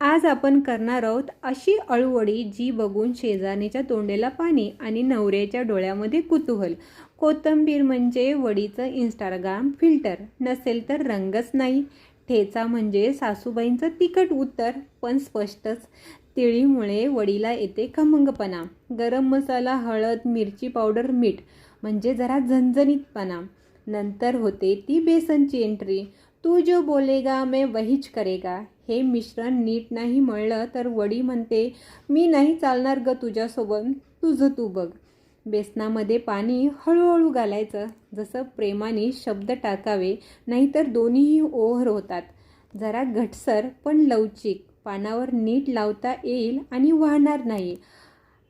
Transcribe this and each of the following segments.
आज आपण करणार आहोत अशी अळूवडी जी बघून शेजारीच्या तोंडेला पाणी आणि नवऱ्याच्या डोळ्यामध्ये कुतूहल. कोथिंबीर म्हणजे वडीचं इंस्टाग्राम फिल्टर नसेल तर रंगच नाही. ठेचा म्हणजे सासूबाईंचं तिखट उत्तर पण स्पष्टच. तिळीमुळे वडीला येते खमंगपणा. गरम मसाला हळद मिरची पावडर मीठ. म्हणजे जरा झणझणीतपणा. नंतर होते ती बेसनची एंट्री तू जो बोलेगा मैं वहीच करेगा. हे मिश्रण नीट नाही मळलं तर वडी म्हणते मी नाही चालणार ग तुझ्यासोबत तुझं तू बघ. बेसनामध्ये पाणी हळूहळू घालायचं जसं प्रेमाने शब्द टाकावे नाहीतर दोन्हीही ओव्हर होतात. जरा घटसर पण लवचिक. पानावर नीट लावता येईल आणि वाहणार नाही.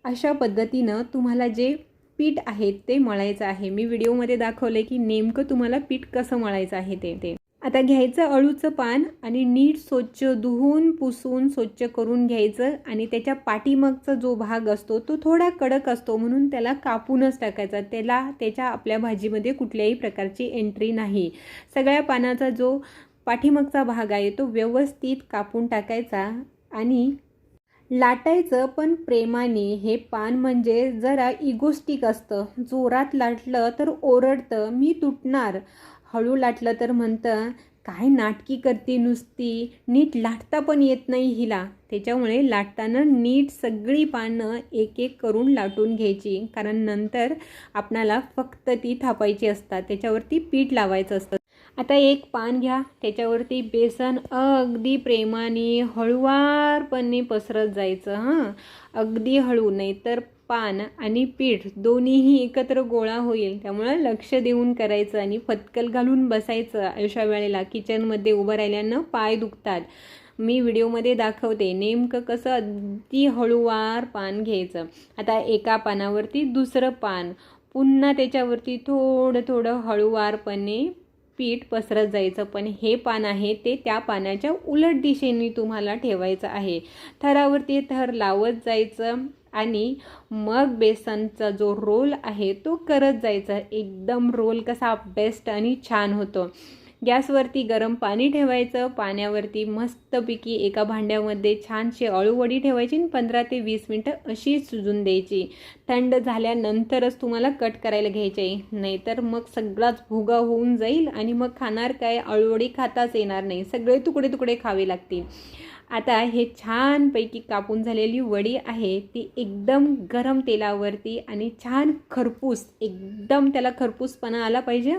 अशा पद्धतीनं तुम्हाला जे पीठ आहे ते मळायचं आहे. मी व्हिडिओमध्ये दाखवले की नेमकं तुम्हाला पीठ कसं मळायचं आहे ते ते. आता घ्यायचं अळूचं पान आणि नीट स्वच्छ धुवून पुसून स्वच्छ करून घ्यायचं आणि त्याच्या पाठीमागचा जो भाग असतो तो थोडा कडक असतो म्हणून त्याला कापूनच टाकायचा. त्याला त्याच्या आपल्या भाजीमध्ये कुठल्याही प्रकारची एंट्री नाही. सगळ्या पानाचा जो पाठीमागचा भाग आहे तो व्यवस्थित कापून टाकायचा आणि लाटायचं पण प्रेमाने हे पान म्हणजे जरा इगोस्टिक असतं. जोरात लाटलं तर ओरडतं मी तुटणार. हळू लाटलं तर म्हणतं काय नाटकी करते नुसती? नीट लाटता पण येत नाही हिला. त्याच्यामुळे लाटताना नीट सगळी पानं एक एक करून लाटून घ्यायची. कारण नंतर आपणाला फक्त ती थापायची असतात. त्याच्यावरती पीठ लावायचं असतं. आता एक पान घ्या. त्याच्यावरती बेसन अगदी प्रेमाने हळुवारपणे पसरत जायचं हां. अगदी हळू नाही तर पान आणि पीठ दोन्हीही एकत्र गोळा होईल. त्यामुळं लक्ष देऊन करायचं आणि फतकल घालून बसायचं. अशा वेळेला किचनमध्ये उभं राहिल्यानं पाय दुखतात. मी व्हिडिओमध्ये दाखवते नेमकं कसं अगदी हळूवार पान घ्यायचं. आता एका पानावरती दुसरं पान. पुन्हा त्याच्यावरती थोडं थोडं हळूवारपणे पीठ पसरत जायचं पण हे पान आहे ते त्या पानाच्या उलट दिशेने तुम्हाला ठेवायचं आहे. थरावरती थर लावत जायचं आणि मग बेसनचा जो रोल आहे तो करत जायचा. एकदम रोल कसा बेस्ट आणि छान होतो. गॅसवरती गरम पाणी ठेवायचं. पाण्यावरती मस्तपैकी एका भांड्यामध्ये छानशी अळूवडी ठेवायची आणि पंधरा ते वीस मिनटं अशी सुजून द्यायची. थंड झाल्यानंतरच तुम्हाला कट करायला घ्यायची. आहे नाहीतर मग सगळाच भुगा होऊन जाईल आणि मग खाणार काय? अळूवडी खाताच येणार नाही. सगळे तुकडे तुकडे खावे लागतील. आता हे छानपैकी कापून झालेली वडी आहे. ती एकदम गरम तेलावरती आणि छान खरपूस एकदम त्याला खरपूसपणा आला पाहिजे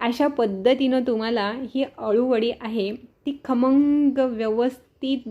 अशा पद्धतीनं तुम्हाला ही अळूवडी आहे ती खमंग व्यवस्थित